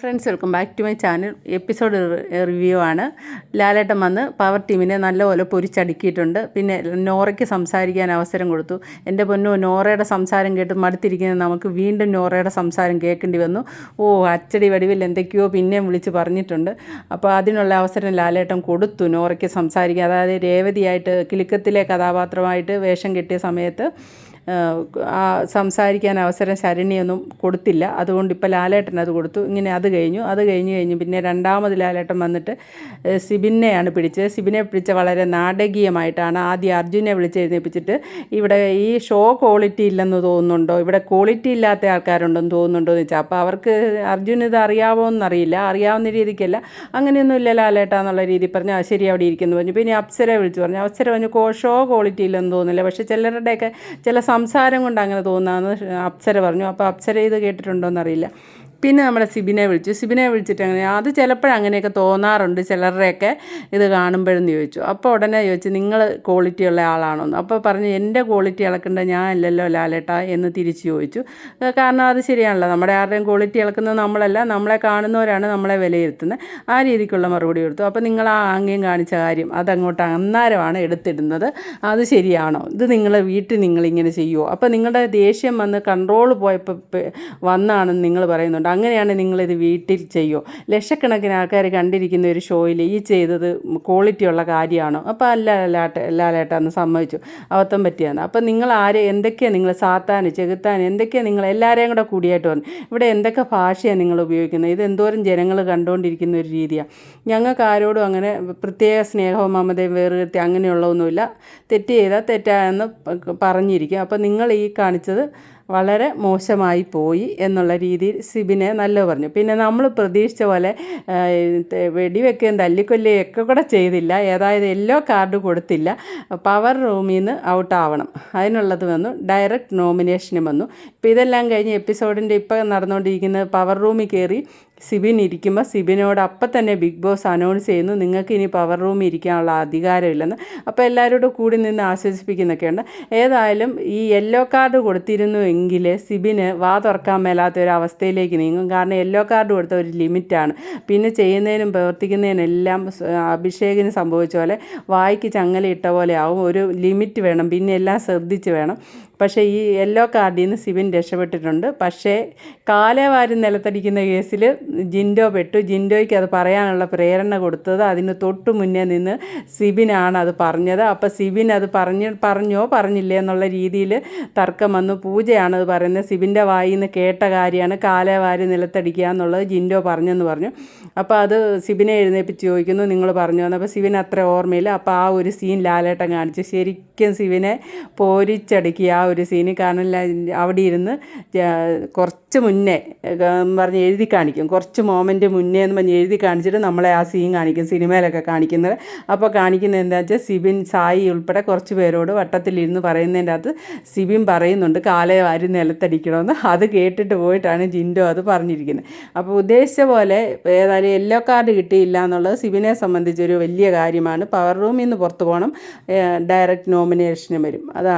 Friends welcome back to my channel episode review ആണ്. ലാലേട്ടൻ വന്ന് power ടീമിനെ നല്ലപോലെ പൊരിച്ചടുക്കിയിട്ടുണ്ട്. പിന്നെ നോറയ്ക്ക് സംസാരിക്കാൻ അവസരം കൊടുത്തു. എന്റെ പൊന്നു നോറയുടെ സംസാരം കേട്ട് മടുത്തിരിക്കുന്ന നമുക്ക് വീണ്ടും നോറയുടെ സംസാരം കേൾക്കേണ്ടി വന്നു. ഓ അച്ചടി വടിവിൽ എന്തൊക്കെയോ പിന്നെയും വിളിച്ച് പറഞ്ഞിട്ടുണ്ട്. അപ്പോൾ അതിനുള്ള അവസരം ലാലേട്ടൻ കൊടുത്തു നോറയ്ക്ക് സംസാരിക്കാൻ. അതായത് രേവതിയായിട്ട് കിലുക്കത്തിലെ കഥാപാത്രമായിട്ട് വേഷം കെട്ടിയ സമയത്ത് സംസാരിക്കാൻ അവസരം ശരണിയൊന്നും കൊടുത്തില്ല. അതുകൊണ്ട് ഇപ്പോൾ ലാലേട്ടൻ അത് കൊടുത്തു. ഇങ്ങനെ അത് കഴിഞ്ഞു. അത് കഴിഞ്ഞ് കഴിഞ്ഞ് പിന്നെ രണ്ടാമത് ലാലേട്ടൻ വന്നിട്ട് സിബിനെയാണ് പിടിച്ചത്. സിബിനെ പിടിച്ച വളരെ നാടകീയമായിട്ടാണ് ആദ്യം അർജുനെ വിളിച്ചെഴുന്നേപ്പിച്ചിട്ട് ഇവിടെ ഈ ഷോ ക്വാളിറ്റി ഇല്ലെന്ന് തോന്നുന്നുണ്ടോ? ഇവിടെ ക്വാളിറ്റി ഇല്ലാത്ത ആൾക്കാരുണ്ടെന്ന് തോന്നുന്നുണ്ടോ എന്ന് വെച്ചാൽ അപ്പോൾ അവർക്ക് അർജുൻ ഇത് അറിയാവോ എന്നറിയില്ല അറിയാവുന്ന രീതിക്കല്ല. അങ്ങനെയൊന്നും ഇല്ല ലാലേട്ടാ എന്നുള്ള രീതി പറഞ്ഞു ആ ശരി അവിടെ ഇരിക്കുന്നു പറഞ്ഞു. പിന്നെ അപ്സര വിളിച്ചു പറഞ്ഞു. അപ്സര പറഞ്ഞു ഷോ ക്വാളിറ്റി ഇല്ലെന്ന് തോന്നുന്നില്ല. പക്ഷേ ചിലരുടെയൊക്കെ ചില സംസാരം കൊണ്ട് അങ്ങനെ തോന്നാമെന്ന് അപ്സര പറഞ്ഞു. അപ്പോൾ അപ്സര ഇത് കേട്ടിട്ടുണ്ടോ എന്നറിയില്ല പിന്നെ നമ്മുടെ സിബിനെ വിളിച്ചു. സിബിനെ വിളിച്ചിട്ട് അങ്ങനെ അത് ചിലപ്പോഴങ്ങനെയൊക്കെ തോന്നാറുണ്ട് ചിലരുടെയൊക്കെ ഇത് കാണുമ്പോഴെന്ന് ചോദിച്ചു. അപ്പോൾ ഉടനെ ചോദിച്ചു നിങ്ങൾ ക്വാളിറ്റി ഉള്ള ആളാണോന്ന് അപ്പോൾ പറഞ്ഞു എന്റെ ക്വാളിറ്റി ഇളക്കേണ്ട ഞാൻ അല്ലല്ലോ ലാലേട്ട എന്ന് തിരിച്ച് ചോദിച്ചു. കാരണം അത് ശരിയാണല്ലോ നമ്മുടെ ആരുടെയും ക്വാളിറ്റി ഇളക്കുന്നത് നമ്മളല്ല നമ്മളെ കാണുന്നവരാണ് നമ്മളെ വിലയിരുത്തുന്നത്. ആ രീതിക്കുള്ള മറുപടി കൊടുത്തു. അപ്പോൾ നിങ്ങൾ ആ ആംഗ്യം കാണിച്ച കാര്യം അതങ്ങോട്ട് അന്നേരമാണ് എടുത്തിടുന്നത്. അത് ശരിയാണോ? ഇത് നിങ്ങൾ വീട്ടിൽ നിങ്ങളിങ്ങനെ ചെയ്യുമോ അപ്പോൾ നിങ്ങളുടെ ദേഷ്യം വന്ന് കൺട്രോൾ പോയപ്പോൾ വന്നാണെന്ന് നിങ്ങൾ പറയുന്നുണ്ട്. അങ്ങനെയാണ് നിങ്ങളിത് വീട്ടിൽ ചെയ്യുമോ ലക്ഷക്കണക്കിന് ആൾക്കാർ കണ്ടിരിക്കുന്ന ഒരു ഷോയിൽ ഈ ചെയ്തത് ക്വാളിറ്റി ഉള്ള കാര്യമാണോ? അപ്പോൾ അല്ല ലാട്ട ലാലേട്ടാന്ന് സമ്മതിച്ചു. അബദ്ധം പറ്റിയാണ് അപ്പോൾ നിങ്ങൾ ആരെ എന്തൊക്കെയാണ് നിങ്ങൾ സാത്താൻ ചെകുത്താൻ എന്തൊക്കെയാണ് നിങ്ങൾ എല്ലാവരെയും കൂടെ കൂടിയായിട്ട് വന്നു ഇവിടെ എന്തൊക്കെ ഭാഷയാണ് നിങ്ങൾ ഉപയോഗിക്കുന്നത്? ഇത് എന്തോരം ജനങ്ങൾ കണ്ടുകൊണ്ടിരിക്കുന്ന ഒരു രീതിയാണ് ഞങ്ങൾക്ക് ആരോടും അങ്ങനെ പ്രത്യേക സ്നേഹവും മമതയും വേറുകെട്ടി അങ്ങനെയുള്ളതൊന്നുമില്ല. തെറ്റ് ചെയ്താൽ തെറ്റായെന്ന് പറഞ്ഞിരിക്കും. അപ്പോൾ നിങ്ങൾ ഈ കാണിച്ചത് വളരെ മോശമായി പോയി എന്നുള്ള രീതിയിൽ സിബിനെ നല്ല പറഞ്ഞു. പിന്നെ നമ്മൾ പ്രതീക്ഷിച്ച പോലെ വെടിവെക്കുകയും തല്ലിക്കൊല്ലുകയും ഒക്കെ കൂടെ ചെയ്തില്ല. ഏതായത് എല്ലോ കാർഡ് കൊടുത്തില്ല. പവർ റൂമിൽ നിന്ന് ഔട്ടാവണം. അതിനുള്ളത് വന്നു. ഡയറക്റ്റ് നോമിനേഷനും വന്നു. ഇപ്പോൾ ഇതെല്ലാം കഴിഞ്ഞ് എപ്പിസോഡിന്റെ ഇപ്പോൾ നടന്നുകൊണ്ടിരിക്കുന്ന പവർ റൂമിൽ കയറി സിബിൻ ഇരിക്കുമ്പോൾ സിബിനോട് അപ്പം തന്നെ ബിഗ് ബോസ് അനൗൺസ് ചെയ്യുന്നു. നിങ്ങൾക്ക് ഇനി പവർ റൂമിൽ ഇരിക്കാനുള്ള അധികാരമില്ലെന്ന്. അപ്പോൾ എല്ലാവരോടും കൂടി നിന്ന് ആശ്വസിപ്പിക്കുന്നൊക്കെയുണ്ട്. ഏതായാലും ഈ യെല്ലോ കാർഡ് കൊടുത്തിരുന്നു എങ്കിൽ സിബിന് വാ തുറക്കാൻ മേലാത്ത ഒരു അവസ്ഥയിലേക്ക് നീങ്ങും. കാരണം യെല്ലോ കാർഡ് കൊടുത്ത ഒരു ലിമിറ്റാണ്. പിന്നെ ചെയ്യുന്നതിനും പ്രവർത്തിക്കുന്നതിനെല്ലാം അഭിഷേകിന് സംഭവിച്ച പോലെ വായിക്ക് ചങ്ങലയിട്ട പോലെ ആവും. ഒരു ലിമിറ്റ് വേണം. പിന്നെ എല്ലാം ശ്രദ്ധിച്ച് വേണം. പക്ഷേ ഈ യെല്ലോ കാർഡിൽ നിന്ന് സിബിൻ രക്ഷപ്പെട്ടിട്ടുണ്ട്. പക്ഷേ കാലേവാരി നിലത്തടിക്കുന്ന കേസിൽ ജിൻഡോ പെട്ടു. ജിൻഡോയ്ക്ക് അത് പറയാനുള്ള പ്രേരണ കൊടുത്തത് അതിന് തൊട്ടു മുന്നേ നിന്ന് സിബിനാണ് അത് പറഞ്ഞത്. അപ്പോൾ സിബിൻ അത് പറഞ്ഞ് പറഞ്ഞോ പറഞ്ഞില്ലേ എന്നുള്ള രീതിയിൽ തർക്കം വന്നു. പൂജയാണ് അത് പറയുന്നത്. സിബിന്റെ വായിൽ നിന്ന് കേട്ട കാര്യമാണ് കാലേവാരി നിലത്തടിക്കുക എന്നുള്ളത് ജിൻഡോ പറഞ്ഞെന്ന് പറഞ്ഞു. അപ്പോൾ അത് സിബിനെ എഴുന്നേപ്പിച്ച് ചോദിക്കുന്നു നിങ്ങൾ പറഞ്ഞു? വന്നു അപ്പോൾ സിബിൻ അത്ര ഓർമ്മയില്ല. അപ്പോൾ ആ ഒരു സീൻ ലാലേട്ടൻ കാണിച്ച്. ശരിക്കും സിബിനെ പോരിച്ചടുക്കി. ആ ഒരു സീന് കാണില്ല അവിടെ ഇരുന്ന് കുറച്ച് മുന്നേ പറഞ്ഞ് എഴുതി കാണിക്കും. കുറച്ച് മോമെന്റ് മുന്നേ എന്ന് പറഞ്ഞ് എഴുതി കാണിച്ചിട്ട് നമ്മളെ ആ സീൻ കാണിക്കും. സിനിമയിലൊക്കെ കാണിക്കുന്നത്. അപ്പോൾ കാണിക്കുന്നത് എന്താ വെച്ചാൽ സിബിൻ സായി ഉൾപ്പെടെ കുറച്ച് പേരോട് വട്ടത്തിലിരുന്ന് പറയുന്നതിന്റെ അകത്ത് സിബിൻ പറയുന്നുണ്ട് കാലയെ വാരി നിലത്തടിക്കണമെന്ന്. അത് കേട്ടിട്ട് പോയിട്ടാണ് ജിൻഡോ അത് പറഞ്ഞിരിക്കുന്നത്. അപ്പോൾ ഉദ്ദേശിച്ച പോലെ ഏതായാലും യെല്ലോ കാർഡ് കിട്ടിയില്ല എന്നുള്ളത് സിബിനെ സംബന്ധിച്ചൊരു വലിയ കാര്യമാണ്. പവർ റൂമിൽ നിന്ന് പുറത്തു പോകണം. ഡയറക്റ്റ് നോമിനേഷന് വരും. അതാണ്